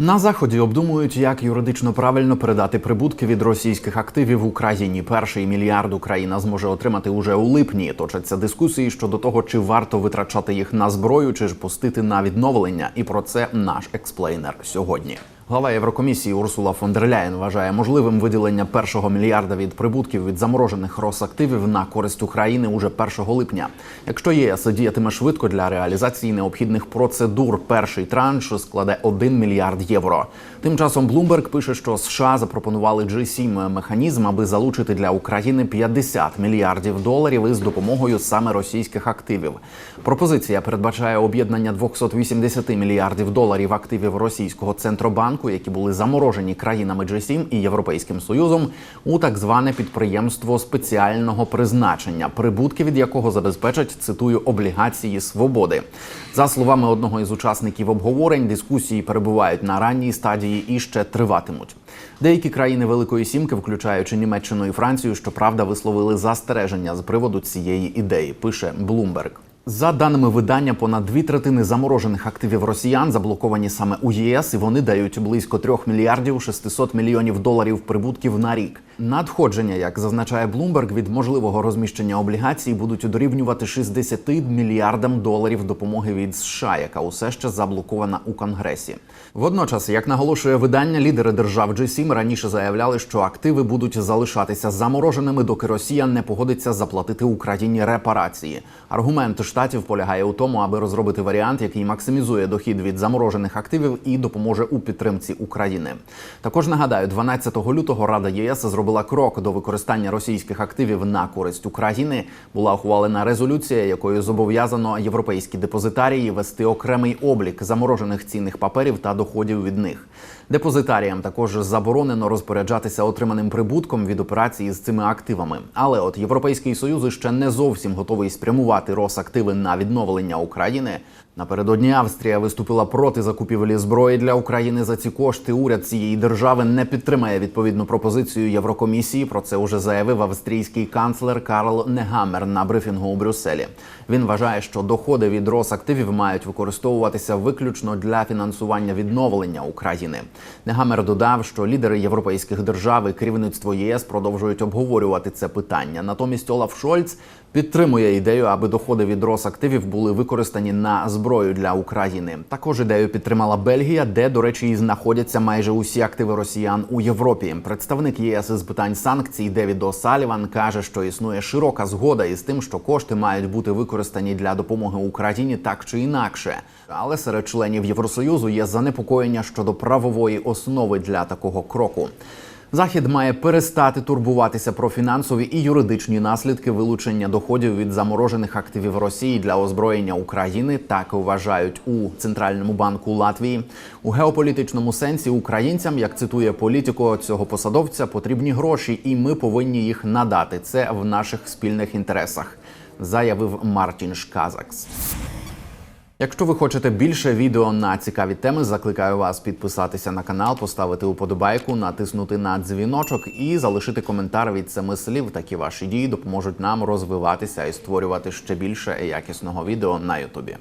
На заході обдумують, як юридично правильно передати прибутки від російських активів в Україні. Перший мільярд Україна зможе отримати уже у липні. Точаться дискусії щодо того, чи варто витрачати їх на зброю, чи ж пустити на відновлення. І про це наш експлейнер сьогодні. Глава Єврокомісії Урсула фон дер Ляєн вважає можливим виділення першого мільярда від прибутків від заморожених Росактивів на користь України уже 1 липня. Якщо єС діятиме швидко для реалізації необхідних процедур, перший транш складе 1 мільярд євро. Тим часом Bloomberg пише, що США запропонували G7 механізм, аби залучити для України 50 мільярдів доларів із допомогою саме російських активів. Пропозиція передбачає об'єднання 280 мільярдів доларів активів російського центробанку, які були заморожені країнами G7 і Європейським Союзом, у так зване підприємство спеціального призначення, прибутки від якого забезпечать цитую облігації свободи. За словами одного із учасників обговорень, дискусії перебувають на ранній стадії і ще триватимуть. Деякі країни Великої Сімки, включаючи Німеччину і Францію, щоправда, висловили застереження з приводу цієї ідеї. Пише Bloomberg. За даними видання, понад дві третини заморожених активів росіян заблоковані саме у ЄС, і вони дають близько 3 мільярдів 600 мільйонів доларів прибутків на рік. Надходження, як зазначає Bloomberg, від можливого розміщення облігацій будуть дорівнювати 60 мільярдам доларів допомоги від США, яка усе ще заблокована у Конгресі. Водночас, як наголошує видання, лідери держав G7 раніше заявляли, що активи будуть залишатися замороженими, доки Росія не погодиться заплатити Україні репарації. Аргумент штатів полягає у тому, аби розробити варіант, який максимізує дохід від заморожених активів і допоможе у підтримці України. Також нагадаю, 12 лютого Рада ЄС зробила крок до використання російських активів на користь України. Була ухвалена резолюція, якою зобов'язано європейські депозитарії вести окремий облік заморожених цінних паперів та доходів від них. Депозитаріям також заборонено розпоряджатися отриманим прибутком від операції з цими активами. Але от Європейський Союз ще не зовсім готовий спрямувати Росактиви на відновлення України. Напередодні Австрія виступила проти закупівлі зброї для України за ці кошти. Уряд цієї держави не підтримає відповідну пропозицію Єврокомісії. Про це уже заявив австрійський канцлер Карл Негамер на брифінгу у Брюсселі. Він вважає, що доходи від Росактивів мають використовуватися виключно для фінансування відновлення України. Негамер додав, що лідери європейських держав і керівництво ЄС продовжують обговорювати це питання. Натомість Олаф Шольц підтримує ідею, аби доходи від Росактивів були використані на зброю для України. Також ідею підтримала Бельгія, де, до речі, і знаходяться майже усі активи росіян у Європі. Представник ЄС з питань санкцій Девід О'Саліван каже, що існує широка згода із тим, що кошти мають бути використані для допомоги Україні так чи інакше. Але серед членів Євросоюзу є занепокоєння щодо правової основи для такого кроку. Захід має перестати турбуватися про фінансові і юридичні наслідки вилучення доходів від заморожених активів Росії для озброєння України. Так вважають у центральному банку Латвії. У геополітичному сенсі українцям, як цитує політико цього посадовця, потрібні гроші, і ми повинні їх надати. Це в наших спільних інтересах, заявив Мартін Шказакс. Якщо ви хочете більше відео на цікаві теми, закликаю вас підписатися на канал, поставити уподобайку, натиснути на дзвіночок і залишити коментар від семи слів. Такі ваші дії допоможуть нам розвиватися і створювати ще більше якісного відео на Ютубі.